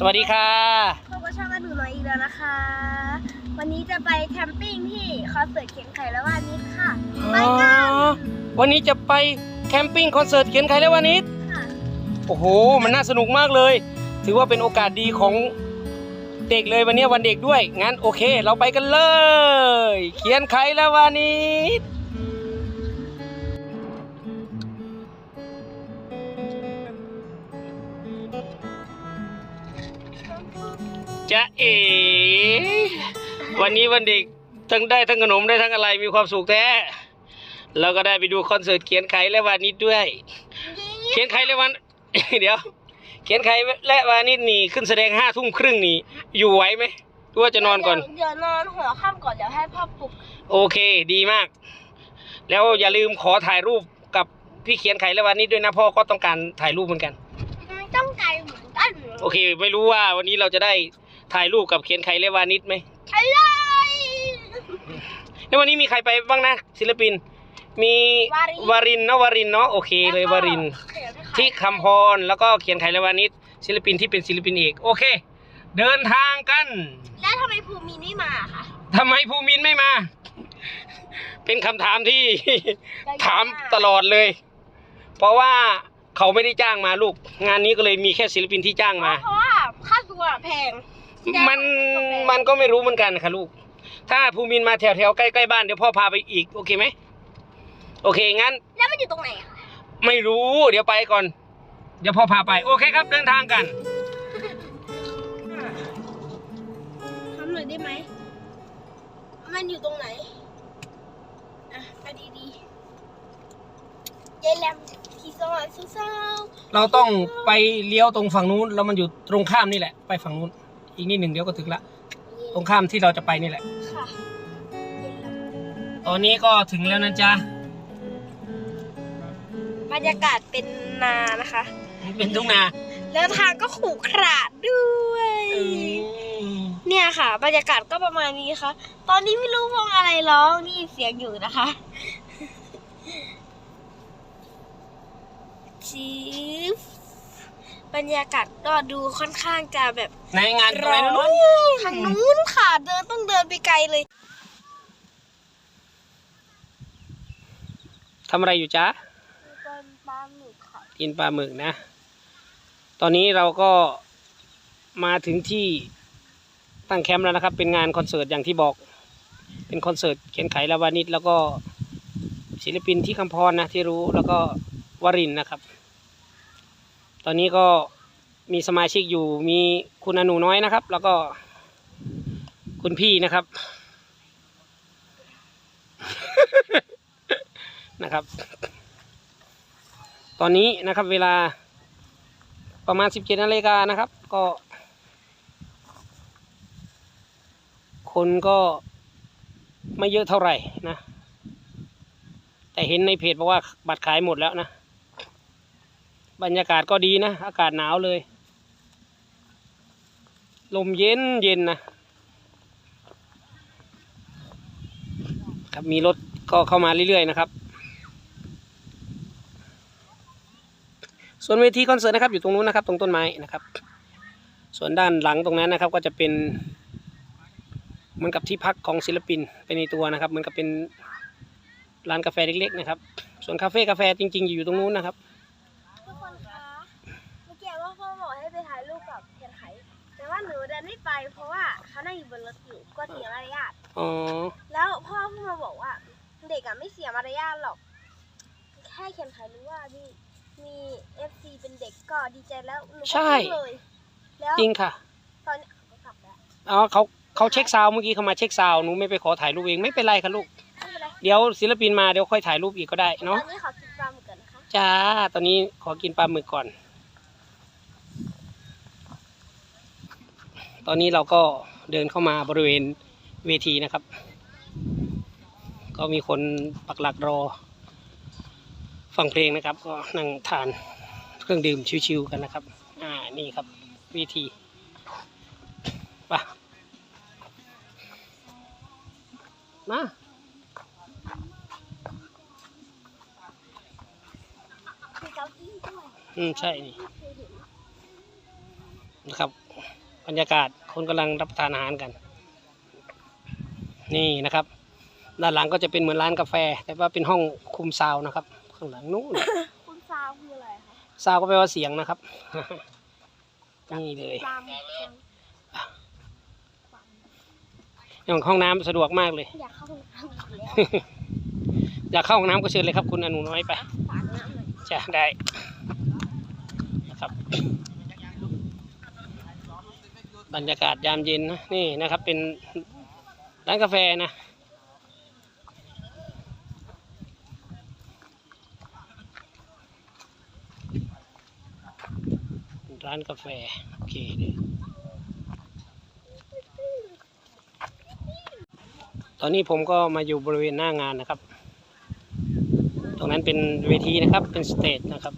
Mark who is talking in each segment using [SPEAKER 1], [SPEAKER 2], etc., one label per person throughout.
[SPEAKER 1] สวัสดีค่ะ
[SPEAKER 2] พบกับช่องกระดูน้อยอีกแล้วนะคะ วันนี้จะไปแคมปิ้งที่คอนเสิร์ตเขียนไข่และวานิดค่ะไปกัน
[SPEAKER 1] วันนี้จะไปแคมปิ้งคอนเสิร์ตเขียนใครแล้ววันนี้
[SPEAKER 2] ค่ะ
[SPEAKER 1] โอ้โห มันน่าสนุกมากเลย ถือว่าเป็นโอกาสดีของเด็กเลยวันนี้วันเด็กด้วย งั้นโอเค เราไปกันเลย เขียนใครแล้ววันนี้ จะเอ๋วันนี้วันเด็กทั้งได้ทั้งขนมได้ทั้งอะไรมีความสุขแท้เราก็ได้ไปดูคอนเสิร์ตเขียนไขและวานิดด้วย เขียนไขและวันเดี๋ยว เขียนไขและวานิดนี่ขึ้นแสดงห้าทุ่มครึ่งนี่อยู่ไหวไหมหรือว่าจะนอนก่อน
[SPEAKER 2] เดี๋ยวนอนหัวค่ำก่อนเดี๋ยวให้พ่อปลุก
[SPEAKER 1] โอเคดีมาก แล้วอย่าลืมขอถ่ายรูปกับพี่เขียนไขและวานิดด้วยนะพ่อก็ต้องการถ่ายรูปเหมือนกัน
[SPEAKER 2] ต้องใจเหมือนกัน
[SPEAKER 1] โอเค ไม่รู้ว่าวันนี้เราจะได้ ถ่ายรูปกับเขียนไขและวานิดไหม
[SPEAKER 2] อะไร
[SPEAKER 1] แล้ววันนี้มีใครไปบ้างนะ ศิลปิน มีวารินเนาะวารินเนาะโอเคเลยวารินที่คำพรแล้วก็เขียนไขและวานิชศิลปินที่เป็นศิลปินเอกโอเค เดินทางกัน
[SPEAKER 2] แล้วทำไมภูมินไม่มาคะ
[SPEAKER 1] ทำไมภูมินไม่มา เป็นคำถามที่ถามตลอดเลย เพราะว่าเขาไม่ได้จ้างมาลูก งานนี้ก็เลยมีแค่ศิลปินที่จ้างมา
[SPEAKER 2] เพราะว่าค่าตัวแพง
[SPEAKER 1] มันมันก็ไม่รู้เหมือนกันค่ะลูก ถ้าภูมินมาแถวแถวๆใกล้ๆบ้านเดี๋ยวพ่อพาไปอีกโอเคไหมโอเคงั้น
[SPEAKER 2] แล้วมันอยู่ตรงไหนคะ
[SPEAKER 1] ไม่รู้ เดี๋ยวไปก่อน เดี๋ยวพ่อพาไป โอเคครับเดินทางกัน
[SPEAKER 2] ทำหน่อยได้ไหม มันอยู่ตรงไหน อะไปดีๆยายแหลมที่สว่างสุดเศร้า
[SPEAKER 1] เราต้องไปเลี้ยวตรงฝั่งนู้นแล้วมันอยู่ตรงข้ามนี่แหละ ไปฝั่งนู้น อีกนิดหนึ่งเดี๋ยวก็ถึงละ ตรงข้ามที่เราจะไปนี่แหละ
[SPEAKER 2] ค่ะยายแหลม
[SPEAKER 1] ตอนนี้ก็ถึงแล้วนะจ๊ะ
[SPEAKER 2] บรรยากาศเป็นนานะคะ
[SPEAKER 1] เป็นทุ่งนา
[SPEAKER 2] แล้วทางก็ขรุขระด้วยเนี่ยค่ะ บรรยากาศก็ประมาณนี้ค่ะ ตอนนี้ไม่รู้วงอะไรร้องนี่เสียงอยู่นะคะจี บบรรยากาศก็ดูค่อนข้างจะแบบ
[SPEAKER 1] ในงานตรงไหน
[SPEAKER 2] ร้อ
[SPEAKER 1] นู้
[SPEAKER 2] น
[SPEAKER 1] น
[SPEAKER 2] ทางนู้นค่ะเดินต้องเดินไปไกลเลย
[SPEAKER 1] ทำอะไรอยู่จ๊ะ
[SPEAKER 2] เป็นปลาหมึกค่ะ
[SPEAKER 1] กินปลาหมึกนะ ตอนนี้เราก็มาถึงที่ตั้งแคมป์แล้วนะครับ เป็นงานคอนเสิร์ตอย่างที่บอก เป็นคอนเสิร์ตเขียนไขและวานิชแล้วก็ศิลปินที่คำพรนะที่รู้แล้วก็วรินทร์นะครับต อนนี้ก็มีสมาชิกอยู่มีคุณอนุน้อยนะครับ แล้วก็คุณพี่นะครับ นะครับ ตอนนี้นะครับเวลาประมาณ 17นาฬิกานะครับ ก็ คนก็ไม่เยอะเท่าไหร่นะ แต่เห็นในเพจบอกว่าบัตรขายหมดแล้วนะ บรรยากาศก็ดีนะ อากาศหนาวเลย ลมเย็นเย็นนะครับมีรถก็เข้ามาเรื่อยๆนะครับ ส่วนเวทีคอนเสิร์ตนะครับอยู่ตรงนู้นนะครับ ตรงต้นไม้นะครับ ส่วนด้านหลังตรงนั้นนะครับก็จะเป็นเหมือนกับที่พักของศิลปินเป็นในตัวนะครับเหมือนกับเป็นร้านกาแฟเล็กๆนะครับ ส่วนคาเฟ่กาแฟจริง ๆ อยู่ตรงนู้นนะครับ
[SPEAKER 2] ทุกคนคะเมื่อกี้ว่าพ่อบอกให้ไปถ่ายรูปกับเทียนไข แต่ ว่าหนูเดินไม่ไป เพราะว่าเขานั่งอยู่บนรถอยู่ก็เสียมารยาท
[SPEAKER 1] อ๋อ
[SPEAKER 2] แล้วพ่อเพิ่งมาบอกว่า เด็กอะไม่เสียมารยาทหรอก แค่เขียนไขรู้ว่ามีมีเอฟซีเป็นเด็กก็ดีใจแล้วหนูก็
[SPEAKER 1] ใช่
[SPEAKER 2] พูดเลยแล้ว
[SPEAKER 1] จริงค่ะ
[SPEAKER 2] ตอนเนี้ยเขากลับแล้ว
[SPEAKER 1] อ๋อเขาเขาเช็คซาวด์เมื่อกี้เขามาเช็คซาวด์หนูไม่ไปขอถ่ายรูปเองไม่เป็นไรค่ะลูก
[SPEAKER 2] ไม่เป็นไร
[SPEAKER 1] เดี๋ยวศิลปินมาเดี๋ยวค่อยถ่ายรูปอีกก็ได้
[SPEAKER 2] ตอ
[SPEAKER 1] เนาะ
[SPEAKER 2] นนี้ขอกินปลาหมึกก่อนนะคะ
[SPEAKER 1] จ้าตอนนี้ขอกินปลาหมึกก่อน ตอนนี้เราก็เดินเข้ามาบริเวณเวทีนะครับ ก็มีคนปักหลักรอ ฟังเพลงนะครับ ก็นั่งทานเครื่องดื่มชิวๆกันนะครับ อ่านี่ครับเวทีไปะมา
[SPEAKER 2] มีเก้าอี้ด้วย
[SPEAKER 1] อืมใช่นี่นะครับ บรรยากาศคนกำลังรับประทานอาหารกัน นี่นะครับ ด้านหลังก็จะเป็นเหมือนร้านกาแฟ แต่ว่าเป็นห้องคุมซาวน์นะครับ ข้างหลังนู้น
[SPEAKER 2] คุณซาวคืออะไรคะ
[SPEAKER 1] ซาวน์ก็แปลว่าเสียงนะครับนี่เลย
[SPEAKER 2] ตามเสียง
[SPEAKER 1] อย่างห้องน้ำสะดวกมากเลย
[SPEAKER 2] อยากเข้าห้องน้ำอีกแล้ว
[SPEAKER 1] อยากเข้าห้องน้ำก็เชิญเลยครับ คุณอนุน้อยไป
[SPEAKER 2] ฝากน้ำหน่อย
[SPEAKER 1] จะได้นะครับ บรรยากาศยามเย็นนะนี่นะครับเป็นร้านกาแฟนะร้านกาแฟ โอเคเลยตอนนี้ผมก็มาอยู่บริเวณหน้างานนะครับ ตรงนั้นเป็นเวทีนะครับเป็นสเตจนะครับ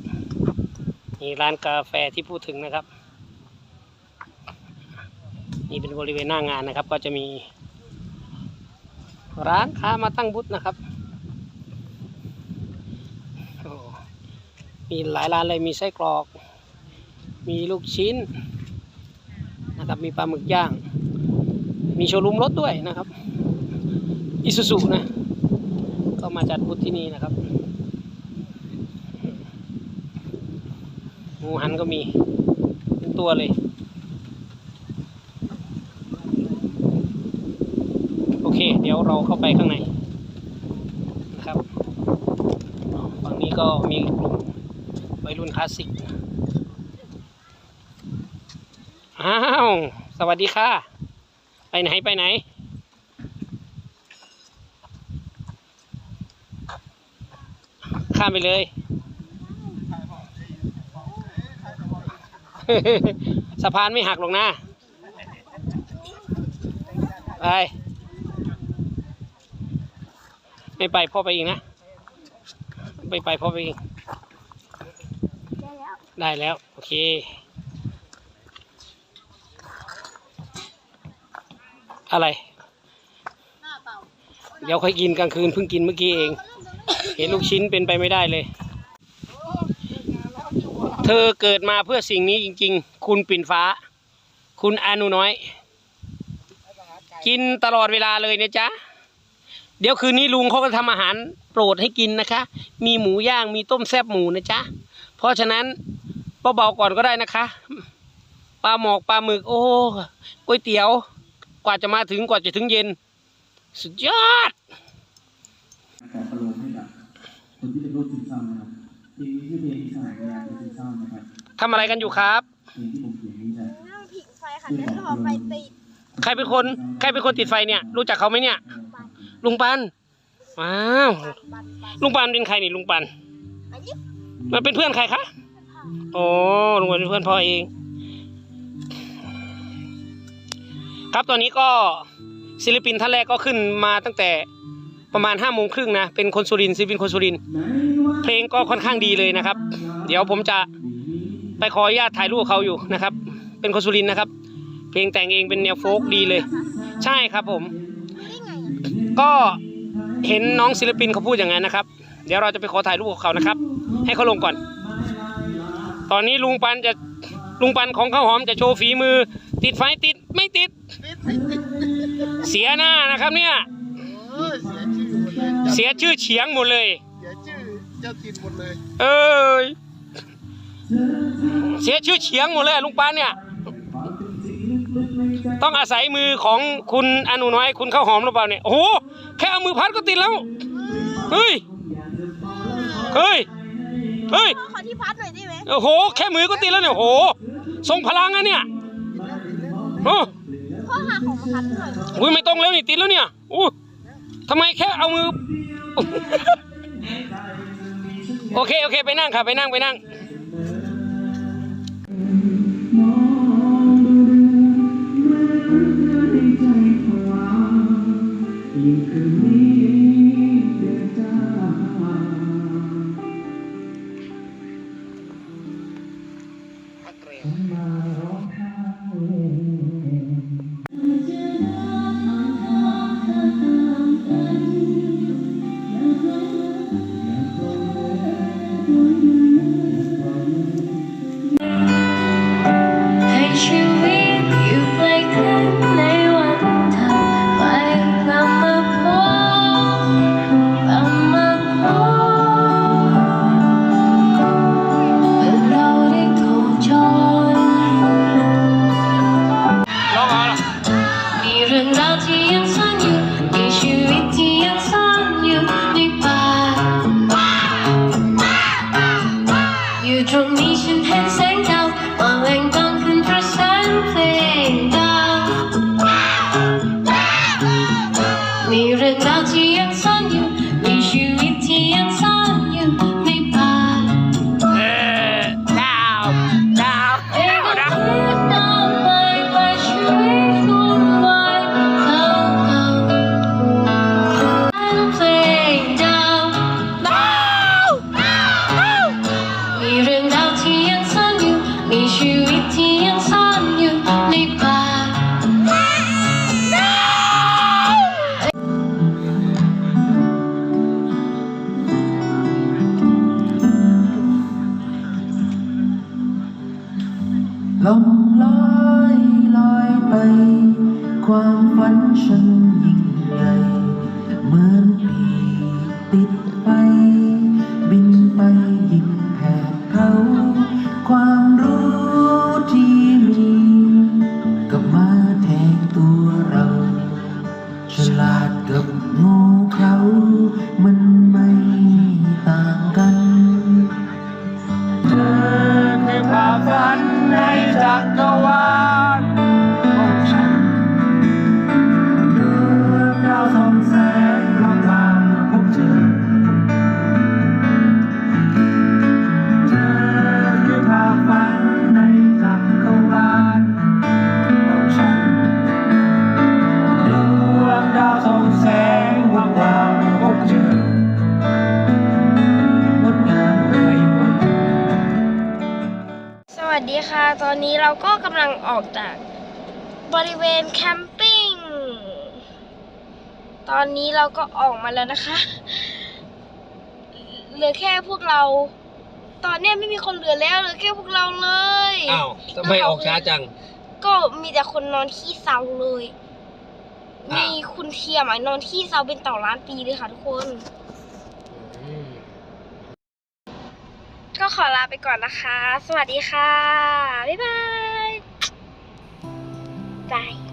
[SPEAKER 1] นี่ร้านกาแฟที่พูดถึงนะครับ นี่เป็นบริเวณหน้างานนะครับ ก็จะมี ร้านค้ามาตั้งบูธนะครับมีหลายร้านเลยมีไส้กรอก มีลูกชิ้นนะครับมีปลาหมึกย่าง มีโชว์รูมรถด้วยนะครับอิซูซุนะก็มาจัดบูธที่นี่นะครับหมูหันก็มีเป็นตัวเลย โอ เราเข้าไปข้างในนะครับฝั่งนี้ก็มีกลุ่มวัยรุ่นคลาสสิกอ้าวสวัสดีค่ะ ไปไหนไปไหนข้ามไปเลย สะพานไม่หักหรอกนะ ไป ไม่ไปพ่อไปเองนะไม่ไปพ่อไปเอง
[SPEAKER 2] ได้แล้ว
[SPEAKER 1] ได้แล้ว โอเคอะไร
[SPEAKER 2] เดี๋
[SPEAKER 1] ยวค่อยกินกลางคืนเพิ่งกินเมื่อกี้เอง เห็นลูกชิ้นเป็นไปไม่ได้เลย เธอเกิดมาเพื่อสิ่งนี้จริง ๆ คุณปิ่นฟ้า คุณอนุน้อย กินตลอดเวลาเลยเนะจ๊ะ เดี๋ยวคืนนี้ลุงเขาก็ทำอาหารโปรดให้กินนะคะ มีหมูย่างมีต้มแซ่บหมูนะจ๊ะ เพราะฉะนั้นเบาๆก่อนก็ได้นะคะปลาหมอกปลาหมึกโอ้ก๋วยเตี๋ยว กว่าจะมาถึงกว่าจะถึงเย็น สุดยอด
[SPEAKER 3] ขอประโลมให้กับคนที่เป็นโรคซึมเศร้านะครับเพลงนี้ชื่อเพลงสลายยาเป็นซึมเศร้านะครับ
[SPEAKER 1] ทำอะไรกันอยู่ครับ
[SPEAKER 3] เพลงที่ผมเขียนนี้จะ
[SPEAKER 2] นั่งผิงไฟค่ะแล้วรอไฟติด
[SPEAKER 1] ใครเป็นคนใครเป็นคนติดไฟเนี่ย รู้จักเขาไหมเนี่ย ลุงปันว้าว
[SPEAKER 2] ปันปันปัน
[SPEAKER 1] ลุงปันเป็นใครนี่ลุงปัน
[SPEAKER 2] อันนี้
[SPEAKER 1] มันเป็นเพื่อนใครคะโอ้ลุงปันเป็นเพื่อนพ่อเอง ครับตอนนี้ก็ศิลปินท่านแรกก็ขึ้นมาตั้งแต่ประมาณห้าโมงครึ่งนะ เป็นคนสุรินทร์ศิลปินคนสุรินทร์เพลงก็ค่อนข้างดีเลยนะครับ เดี๋ยวผมจะไปขออนุญาตถ่ายรูปเขาอยู่นะครับ เป็นคนสุรินทร์นะครับ เพลงแต่งเองเป็นแนวโฟกดีเลย ใช่ครับผม
[SPEAKER 2] ได้ไง
[SPEAKER 1] ก็เห็นน้องศิลปินเขาพูดอย่างนั้นนะครับ เดี๋ยวเราจะไปขอถ่ายรูปกับเขานะครับ ให้เขาลงก่อน ตอนนี้ลุงปันจะลุงปันของข้าวหอมจะโชว์ฝีมือ ติดไฟติดไม่ติด เสียหน้านะครับเนี่ย
[SPEAKER 4] เอ้ยเสียชื่อหมดเลย
[SPEAKER 1] เสียชื่อเฉียงหมดเลย
[SPEAKER 4] เสียชื่อเจ้าถิ่นหมดเลย
[SPEAKER 1] เอ้ยเสียชื่อเฉียงหมดเลยลุงปันเนี่ย ต้องอาศัยมือของคุณอนุน้อย คุณข้าวหอมหรือเปล่าเนี่ยโอ้โหแค่เอามือพัดก็ติดแล้วเฮ้ยเฮ้ยเฮ้ย
[SPEAKER 2] พ่อขอที่พัดหน่อยได้ไหม
[SPEAKER 1] โอ้โห แค่มือก็ติดแล้วเนี่ยโอ้โหทรงพลังอะเนี่ยโอ้
[SPEAKER 2] พ่อหาของมาพัดหน่อย
[SPEAKER 1] อุ้ยไม่ต้องแล้วนี่ติดแล้วเนี่ยอู้ทำไมแค่เอามือ โอเค โอเค ไปนั่งค่ะ ไปนั่ง ไปนั่ง
[SPEAKER 3] ยิ่งคืนนี้ ตรง
[SPEAKER 5] นี้ฉันเห็นแสงดาวมองแหวงกองขึ้นพระแสงเพลง ฉัน
[SPEAKER 2] ค่ะ ตอนนี้เราก็กำลังออกจากบริเวณแคมปิ้ง ตอนนี้เราก็ออกมาแล้วนะคะ เหลือแค่พวกเรา ตอนเนี้ยไม่มีคนเหลือแล้วเหลือแค่พวกเราเลย
[SPEAKER 1] อ้าวทำไมออกช้าจัง
[SPEAKER 2] ก็มีแต่คนนอนขี้เซาเลย
[SPEAKER 1] อ้าว
[SPEAKER 2] มีคุณเทียมอะนอนขี้เซาเป็นต่อล้านปีเลยค่ะทุกคน ขอลาไปก่อนนะคะ สวัสดีค่ะ บ๊ายบาย บาย